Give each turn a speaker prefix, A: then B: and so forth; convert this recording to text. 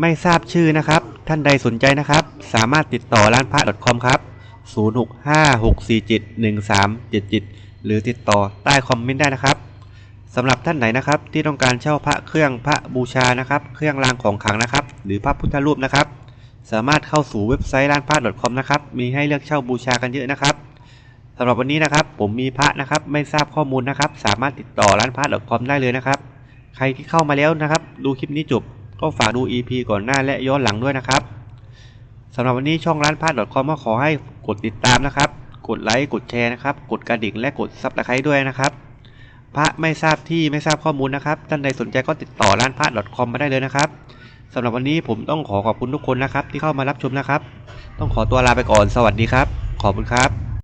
A: ไม่ทราบชื่อนะครับ ท่านใดสนใจนะครับ สามารถติดต่อร้านพระ .com ครับ 0656471377 หรือติดต่อใต้คอมเมนต์ได้นะครับสำหรับท่านไหนนะครับ ที่ต้องการเช่าพระเครื่องพระบูชานะครับ เครื่องรางของขลังนะครับ หรือพระพุทธรูปนะครับ สามารถเข้าสู่เว็บไซต์ร้านพระ .com นะครับ มีให้เลือกเช่าบูชากันเยอะนะครับสำหรับวันนี้นะครับผมมีพระนะครับไม่ทราบข้อมูลนะครับ สามารถติดต่อร้านพระ .com ได้เลยนะครับ ใครที่เข้ามาแล้วนะครับ ดูคลิปนี้จบ ก็ฝากดู EP ก่อนหน้าและย้อนหลังด้วยนะครับสำหรับวันนี้ช่องร้านพาด .com ก็ขอให้กดติดตามนะครับ กดไลค์ กดแชร์นะครับ กดกระดิ่งและกดซับสไครต์ด้วยนะครับ พระไม่ทราบที่ไม่ทราบข้อมูลนะครับ ท่านใดสนใจก็ติดต่อร้านพาด .com มาได้เลยนะครับสำหรับวันนี้ผมต้องขอขอบคุณทุกคนนะครับ ที่เข้ามารับชมนะครับ ต้องขอตัวลาไปก่อน สวัสดีครับ ขอบคุณครับ